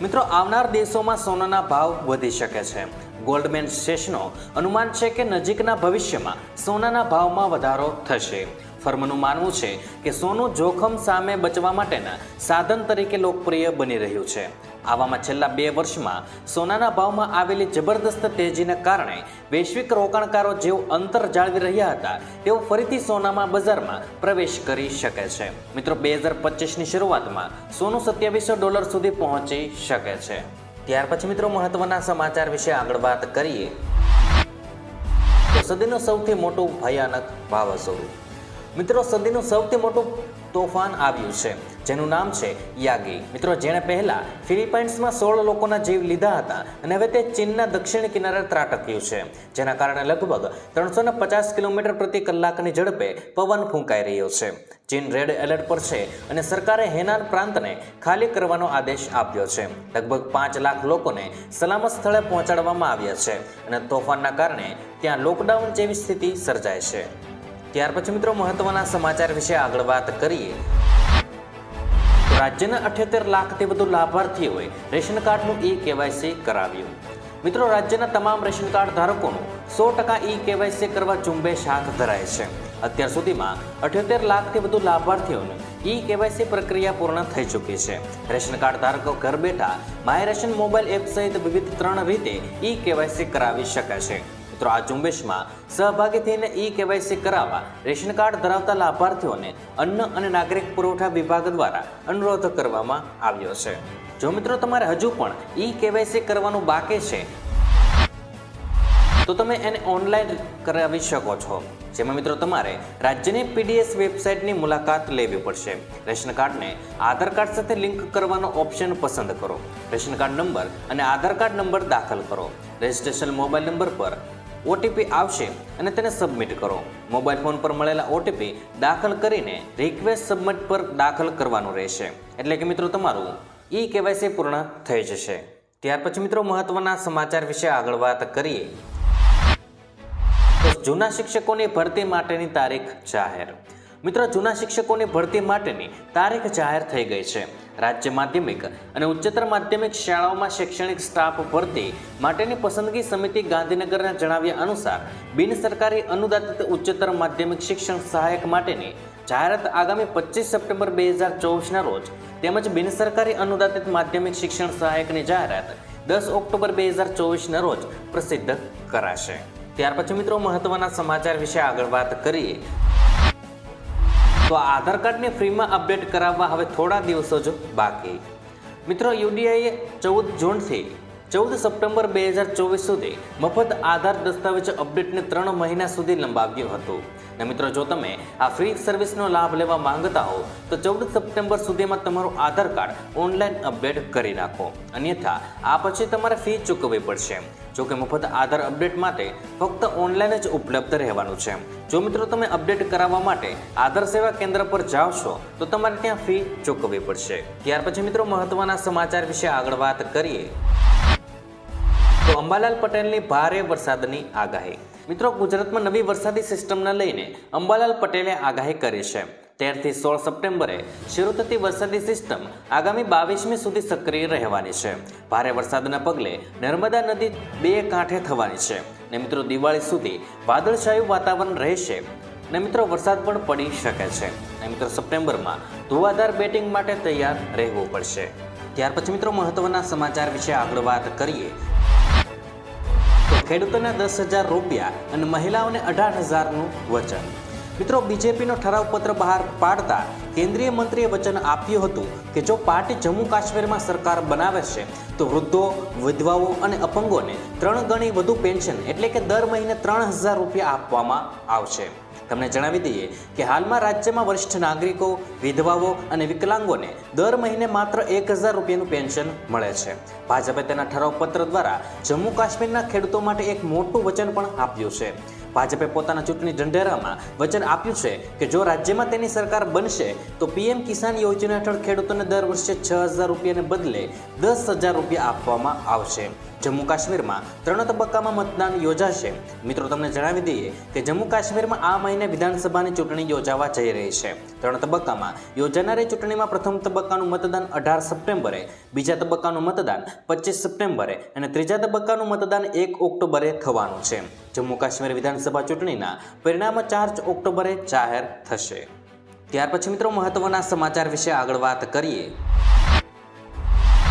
મિત્રો, આવનાર દિવસોમાં સોનાના ભાવ વધી શકે છે. ગોલ્ડમેન સેશનો અનુમાન છે કે નજીકના ભવિષ્યમાં સોનાના ભાવમાં વધારો થશે. ફર્મનું માનવું છે કે સોનું જોખમ સામે બચવા માટેના સાધન તરીકે લોકપ્રિય બની રહ્યું છે. આવામાં છેલ્લા બે વર્ષમાં સોનાના ભાવમાં આવેલી જબરદસ્ત તેજીને કારણે વૈશ્વિક રોકાણકારો જેઓ અંતર જાળવી રહ્યા હતા, તેઓ ફરીથી સોનામાં બજારમાં પ્રવેશ કરી શકે છે. મિત્રો, બે હજાર પચીસની શરૂઆતમાં સોનું સત્યાવીસો ડોલર સુધી પહોંચી શકે છે. ત્યાર પછી મિત્રો, મહત્વના સમાચાર વિશે આગળ વાત કરીએ. સદીનું સૌથી મોટું ભયાનક વાવાઝોડું. મિત્રો સદીનું સૌથી મોટું તોફાન આવ્યું છે, જેનું નામ છે યાગી. મિત્રો, જેણે પહેલાં ફિલિપાઇન્સમાં સોળ લોકોના જીવ લીધા હતા અને હવે તે ચીનના દક્ષિણ કિનારે ત્રાટક્યું છે, જેના કારણે લગભગ ત્રણસો પચાસ કિલોમીટર પ્રતિ કલાકની ઝડપે પવન ફૂંકાઈ રહ્યો છે. ચીન રેડ એલર્ટ પર છે અને સરકારે હેનાન પ્રાંતને ખાલી કરવાનો આદેશ આપ્યો છે. લગભગ પાંચ લાખ લોકોને સલામત સ્થળે પહોંચાડવામાં આવ્યા છે અને તોફાનના કારણે ત્યાં લોકડાઉન જેવી સ્થિતિ સર્જાય છે. ત્યાર પછી મિત્રો મહત્વના સમાચાર વિશે આગળ વાત કરીએ. રાજ્યના અઠ્યોતેર લાખથી વધુ લાભાર્થીઓએ રેશન કાર્ડનું ઈ કેવાયસી કરાવ્યું. મિત્રો, રાજ્યના તમામ રેશન કાર્ડ ધારકોનું સો ટકા ઈ કેવાયસી કરવા ઝુંબેશ હાથ ધરાય છે. અત્યાર સુધીમાં અઠ્યોતેર લાખથી વધુ લાભાર્થીઓની ઈ કેવાયસી પ્રક્રિયા પૂર્ણ થઈ ચૂકી છે. રેશન કાર્ડ ધારકો ઘર બેઠા માય રેશન મોબાઈલ એપ સહિત વિવિધ ત્રણ રીતે ઈ કેવાયસી કરાવી શકે છે. મિત્રો, આ ઝુંબેશમાં સહભાગી થઈને ઈ કેવાયસી કરાવવા રેશન કાર્ડ ધરાવતા લાભાર્થીઓને અન્ન અને નાગરિક પુરવઠા વિભાગ દ્વારા અનુરોધ કરવામાં આવ્યો છે. જો મિત્રો, તમારે હજુ પણ ઈ કેવાયસી કરવાનું બાકી છે, તો તમે એને ઓનલાઈન કરાવી શકો છો. જેમાં મિત્રો, તમારે રાજ્યની પીડીએસ વેબસાઇટની મુલાકાત લેવી પડશે. રેશન કાર્ડને આધાર કાર્ડ સાથે લિંક કરવાનો ઓપ્શન પસંદ કરો. રેશન કાર્ડ નંબર અને આધાર કાર્ડ નંબર દાખલ કરો. રજિસ્ટ્રેશન મોબાઈલ નંબર પર ઓટીપી આવશે અને તેને સબમિટ કરો. મોબાઈલ ફોન પર મળેલા ઓટીપી દાખલ કરીને રિક્વેસ્ટ સબમિટ પર દાખલ કરવાનું રહેશે. એટલે કે મિત્રો તમારું ઈ કેવાયસી પૂર્ણ થઈ જશે. ત્યાર પછી મિત્રો મહત્વના સમાચાર વિશે આગળ વાત કરીએ. જૂના શિક્ષકોની ભરતી માટેની તારીખ જાહેર. મિત્રો, જૂના શિક્ષકોની ભરતી માટેની તારીખ જાહેર થઈ ગઈ છે. રાજ્ય માધ્યમિક અને ઉચ્ચતર માધ્યમિક શાળાઓમાં શૈક્ષણિક સ્ટાફ ભરતી માટેની પસંદગી સમિતિ ગાંધીનગરના જણાવ્યા અનુસાર, બિન સરકારી અનુદાનિત ઉચ્ચતર માધ્યમિક શિક્ષણ સહાયક માટેની જાહેરાત આગામી પચીસ સપ્ટેમ્બર બે હજાર ચોવીસના રોજ તેમજ બિન સરકારી અનુદાનિત માધ્યમિક શિક્ષણ સહાયકની જાહેરાત દસ ઓક્ટોબર બે હજાર ચોવીસના રોજ પ્રસિદ્ધ કરાશે. ત્યાર પછી મિત્રો, મહત્વના સમાચાર વિશે આગળ વાત કરીએ. તો આધાર કાર્ડને ફ્રીમાં અપડેટ કરાવવા હવે થોડા દિવસો જ બાકી. મિત્રો, યુડીઆઈએ ચૌદ જૂનથી ચૌદ સપ્ટેમ્બર બે હજાર ચોવીસ સુધી મફત આધાર દસ્તાવેજ અપડેટને ત્રણ મહિના સુધી લંબાવ્યું હતું. ને મિત્રો, જો તમે આ ફ્રી સર્વિસનો લાભ લેવા માંગતા હો, તો ચૌદ સપ્ટેમ્બર સુધીમાં તમારું આધાર કાર્ડ ઓનલાઈન અપડેટ કરી નાખો. અન્યથા, આ પછી તમારે ફી ચૂકવવી પડશે. જો કે મફત આધાર અપડેટ માટે ફક્ત ઓનલાઈન જ ઉપલબ્ધ રહેવાનું છે. જો મિત્રો, તમે અપડેટ કરાવવા માટે આધાર સેવા કેન્દ્ર પર જાઓ છો, તો તમારે ત્યાં ફી ચૂકવવી પડશે. ત્યાર પછી મિત્રો, મહત્વના સમાચાર વિશે આગળ વાત કરીએ. તો અંબાલાલ પટેલની ભારે વરસાદની આગાહી. મિત્રો, ગુજરાતમાં નવી વરસાદી સિસ્ટમને લઈને અંબાલાલ પટેલે આગાહી કરી છે. તેરથી સોળ સપ્ટેમ્બરે શરૂ થતી વરસાદી સિસ્ટમ આગામી બાવીસમી સુધી સક્રિય રહેવાની છે. ભારે વરસાદના પગલે નર્મદા નદી બે કાંઠે થવાની છે ને મિત્રો, દિવાળી સુધી વાદળછાયું વાતાવરણ રહેશે ને મિત્રો, વરસાદ પણ પડી શકે છે. ને મિત્રો, સપ્ટેમ્બરમાં ધુવાધાર બેટિંગ માટે તૈયાર રહેવું પડશે. ત્યાર પછી મિત્રો, મહત્વના સમાચાર વિશે આગળ વાત કરીએ તો ખેડૂતોને દસ હજાર રૂપિયા અને મહિલાઓને અઢાર હજારનું વચન. મિત્રો, બીજેપીનો ઠરાવ પત્ર બહાર પાડતા કેન્દ્રીય મંત્રીએ વચન આપ્યું હતું કે જો પાર્ટી જમ્મુ કાશ્મીરમાં સરકાર બનાવે છે, તો વૃદ્ધો, વિધવાઓ અને અપંગોને ત્રણ ગણી વધુ પેન્શન એટલે કે દર મહિને ત્રણ હજાર રૂપિયા આપવામાં આવશે. તમને જણાવી દઈએ કે હાલમાં રાજ્યમાં વરિષ્ઠ નાગરિકો, વિધવાઓ અને વિકલાંગોને દર મહિને માત્ર એક હજાર રૂપિયાનું પેન્શન મળે છે. ભાજપે તેના ઠરાવ પત્ર દ્વારા જમ્મુ કાશ્મીરના ખેડૂતો માટે એક મોટું વચન પણ આપ્યું છે. ભાજપે પોતાના ચૂંટણી ઢંઢેરામાં વચન આપ્યું છે કે જો રાજ્યમાં તેની સરકાર બનશે, તો પીએમ કિસાન યોજના હેઠળ ખેડૂતોને દર વર્ષે છ હજાર રૂપિયાને બદલે દસ હજાર રૂપિયા આપવામાં આવશે. જમ્મુ કાશ્મીરમાં ત્રણ તબક્કામાં મતદાન યોજાશે. મિત્રો, તમને જણાવી દઈએ કે જમ્મુ કાશ્મીરમાં આ મહિને વિધાનસભાની ચૂંટણી યોજાવા જઈ રહી છે. ત્રણ તબક્કામાં યોજાનારી ચૂંટણીમાં પ્રથમ તબક્કાનું મતદાન અઢાર સપ્ટેમ્બરે, બીજા તબક્કાનું મતદાન પચીસ સપ્ટેમ્બરે અને ત્રીજા તબક્કાનું મતદાન એક ઓક્ટોબરે થવાનું છે. જમ્મુ કાશ્મીર વિધાનસભા ચૂંટણીના પરિણામ ચાર ઓક્ટોબરે જાહેર થશે. ત્યાર પછી મિત્રો મહત્વના સમાચાર વિશે આગળ વાત કરીએ.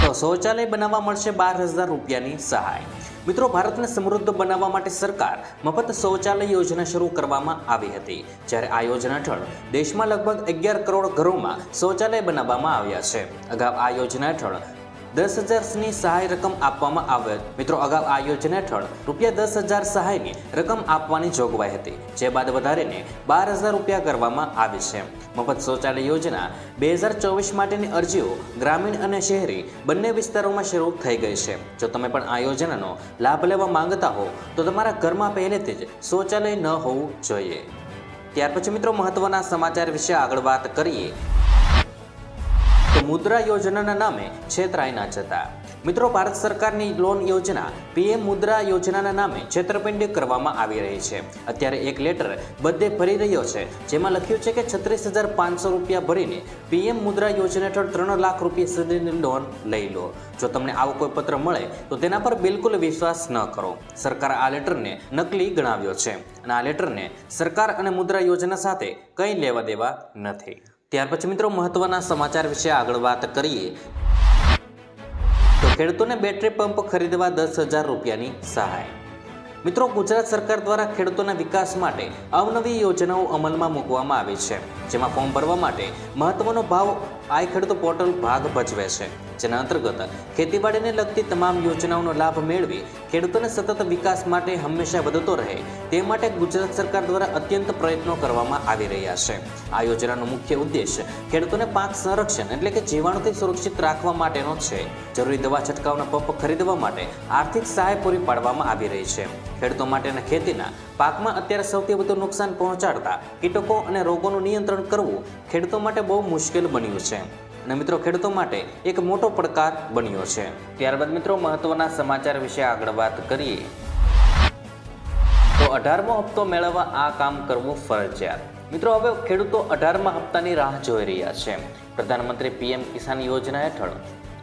તો શૌચાલય બનાવવા મળશે બાર હજાર રૂપિયાની સહાય. મિત્રો ભારતને સમૃદ્ધ બનાવવા માટે સરકાર મફત શૌચાલય યોજના શરૂ કરવામાં આવી હતી, જ્યારે આ યોજના હેઠળ દેશમાં લગભગ અગિયાર કરોડ ઘરોમાં શૌચાલય બનાવવામાં આવ્યા છે. અગાઉ આ યોજના હેઠળ દસ હજારની સહાય રકમ આપવામાં આવે. મિત્રો, અગાઉ આ યોજના હેઠળ રૂપિયા દસ હજાર સહાયની રકમ આપવાની જોગવાઈ હતી, જે બાદ વધારીને બાર હજાર રૂપિયા કરવામાં આવી છે. મફત શૌચાલય યોજના બે હજાર ચોવીસ માટેની અરજીઓ ગ્રામીણ અને શહેરી બંને વિસ્તારોમાં શરૂ થઈ ગઈ છે. જો તમે પણ આ યોજનાનો લાભ લેવા માંગતા હો, તો તમારા ઘરમાં પહેલેથી જ શૌચાલય ન હોવું જોઈએ. ત્યાર પછી મિત્રો, મહત્વના સમાચાર વિશે આગળ વાત કરીએ. મુદ્રા યોજનાના નામે છેતરાઈ ના જતા. મિત્રો, ભારત સરકારની લોન યોજના પીએમ મુદ્રા યોજનાના નામે છેતરપિંડી કરવામાં આવી રહી છે. અત્યારે એક લેટર બધે ભરી રહ્યો છે, જેમાં લખ્યું છે કે છત્રીસ હજાર પાંચસો રૂપિયા ભરીને પીએમ મુદ્રા યોજના હેઠળ ત્રણ લાખ રૂપિયા સુધીની લોન લઈ લો. જો તમને આવો કોઈ પત્ર મળે, તો તેના પર બિલકુલ વિશ્વાસ ન કરો. સરકાર આ લેટરને નકલી ગણાવ્યો છે અને આ લેટરને સરકાર અને મુદ્રા યોજના સાથે કંઈ લેવા દેવા નથી. ત્યાર પછી મિત્રો મહત્વના સમાચાર વિશે આગળ વાત કરીએ. તો ખેડૂતોને બેટરી પંપ ખરીદવા દસ હજાર રૂપિયાની સહાય. મિત્રો ગુજરાત સરકાર દ્વારા ખેડૂતોના વિકાસ માટે અવનવી યોજનાઓ અમલમાં મૂકવામાં આવી છે. જેમાં ફોર્મ ભરવા માટે મહત્વનો ભાવ આઈ ખેડૂતો પોર્ટલ ભાગ ભજવે છે, જેના અંતર્ગત ખેતીવાડીને લગતી તમામ યોજનાઓનો લાભ મેળવી ખેડૂતોને સતત વિકાસ માટે હંમેશા વધતો રહે તે માટે ગુજરાત સરકાર દ્વારા અત્યંત પ્રયત્નો કરવામાં આવી રહ્યા છે. આ યોજનાનો મુખ્ય ઉદ્દેશ ખેડૂતોને પાક સંરક્ષણ એટલે કે જીવાણુથી સુરક્ષિત રાખવા માટેનો છે. જરૂરી દવા છંટકાવના પંપ ખરીદવા માટે આર્થિક સહાય પૂરી પાડવામાં આવી રહી છે. ખેડૂતો માટેના ખેતીના પાકમાં અત્યારે સૌથી વધુ નુકસાન પહોંચાડતા કીટકો અને રોગોનું નિયંત્રણ કરવું ખેડૂતો માટે બહુ મુશ્કેલ બન્યું છે. અને મિત્રો, ખેડૂતો માટે એક મોટો પડકાર બન્યો છે. ત્યારબાદ મિત્રો, મહત્વના સમાચાર વિશે આગળ વાત કરીએ. તો અઢારમો હપ્તો મેળવવા આ કામ કરવું ફરજિયાત. મિત્રો, હવે ખેડૂતો અઢારમા હપ્તાની રાહ જોઈ રહ્યા છે. પ્રધાનમંત્રી પીએમ કિસાન યોજના હેઠળ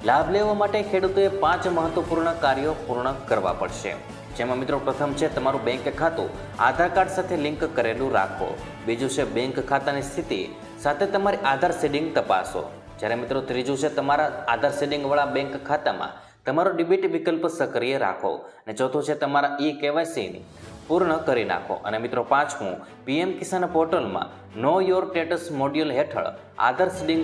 લાભ લેવા માટે ખેડૂતોએ પાંચ મહત્વપૂર્ણ કાર્યો પૂર્ણ કરવા પડશે. જેમાં મિત્રો પ્રથમ છે તમારું બેંક ખાતું. આધાર કાર્ડ સાથે લિંક કરેલું રાખો. બીજું છે બેંક ખાતાની સ્થિતિ. સાથે તમારી આધાર સેડિંગ તપાસો. જ્યારે મિત્રો ત્રીજું છે તમારા આધાર સેડિંગવાળા બેંક ખાતામાં તમારો ડિબિટ વિકલ્પ સક્રિય રાખો. અને ચોથું છે તમારા ઈ કેવાયસીની પૂર્ણ કરી નાખો. અને મિત્રો પાંચમું પીએમ કિસાન પોર્ટલમાં નો યોર સ્ટેટસ મોડ્યુલ હેઠળ આધાર સેડિંગ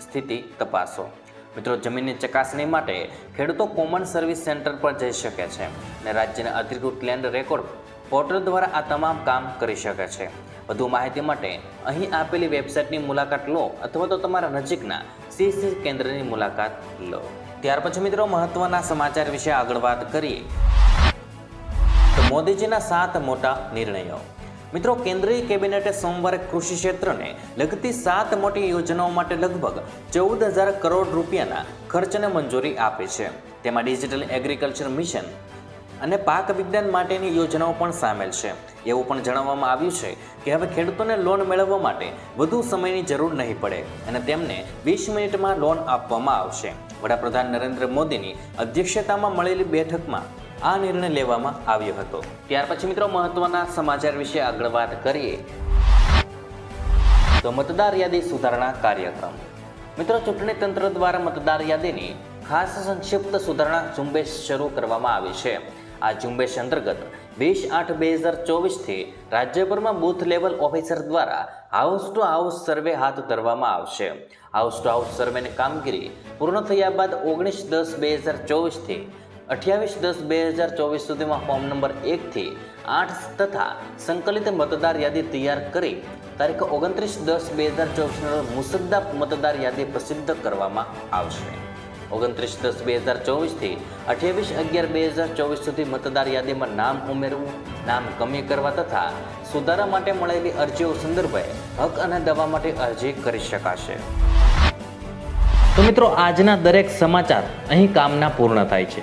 સ્થિતિ તપાસો. મિત્રો, જમીનની ચકાસણી માટે ખેડૂતો કોમન સર્વિસ સેન્ટર પર જઈ શકે છે અને રાજ્યના અધિકૃત લેન્ડ રેકોર્ડ પોર્ટલ દ્વારા આ તમામ કામ કરી શકે છે. વધુ માહિતી માટે અહીં આપેલી વેબસાઇટની મુલાકાત લો અથવા તો તમારા નજીકના સીસી કેન્દ્રની મુલાકાત લો. ત્યાર પછી મિત્રો, મહત્વના સમાચાર વિશે આગળ વાત કરીએ. તો મોદીજીના સાત મોટા નિર્ણયો. મિત્રો, કેન્દ્રીય કેબિનેટે સોમવારે કૃષિ ક્ષેત્રને લગતી સાત મોટી યોજનાઓ માટે લગભગ ચૌદ હજાર કરોડ રૂપિયાના ખર્ચને મંજૂરી આપી છે. તેમાં ડિજિટલ એગ્રીકલ્ચર મિશન અને પાક વિજ્ઞાન માટેની યોજનાઓ પણ સામેલ છે. એવું પણ જણાવવામાં આવ્યું છે કે હવે ખેડૂતોને લોન મેળવવા માટે વધુ સમયની જરૂર નહીં પડે અને તેમને વીસ મિનિટમાં લોન આપવામાં આવશે. વડાપ્રધાન નરેન્દ્ર મોદીની અધ્યક્ષતામાં મળેલી બેઠકમાં આ નિર્ણય લેવામાં આવ્યો હતો. ત્યાર પછી મિત્રો મહત્વના સમાચાર વિશે આગળ વાત કરીએ. તો મતદાર યાદી સુધારણા કાર્યક્રમ. મિત્રો ચૂંટણી તંત્ર દ્વારા મતદાર યાદીની ખાસ સંક્ષિપ્ત સુધારણા ઝુંબેશ શરૂ કરવામાં આવી છે. આ ઝુંબેશ અંતર્ગત વીસ આઠ બે હજાર ચોવીસથી રાજ્યભરમાં બૂથ લેવલ ઓફિસર દ્વારા હાઉસ ટુ હાઉસ સર્વે હાથ ધરવામાં આવશે. હાઉસ ટુ હાઉસ સર્વેની કામગીરી પૂર્ણ થયા બાદ ઓગણીસ દસ બે હજાર ચોવીસથી અઠ્યાવીસ દસ બે હજાર ચોવીસ સુધીમાં ફોર્મ નંબર એકથી આઠ તથા સંકલિત મતદાર યાદી તૈયાર કરી તારીખ ઓગણત્રીસ દસ બે હજાર ચોવીસના મુસદ્દા મતદાર યાદી પ્રસિદ્ધ કરવામાં આવશે. ઓગણત્રીસ દસ બે હજાર ચોવીસથી અઠ્યાવીસ અગિયાર બે હજાર ચોવીસ સુધી મતદાર યાદીમાં નામ ઉમેરવું, નામ કમી કરવા તથા સુધારા માટે મળેલી અરજીઓ સંદર્ભે હક અને દવા માટે અરજી કરી શકાશે. તો મિત્રો, આજના દરેક સમાચાર અહીં કામના પૂર્ણ થાય છે.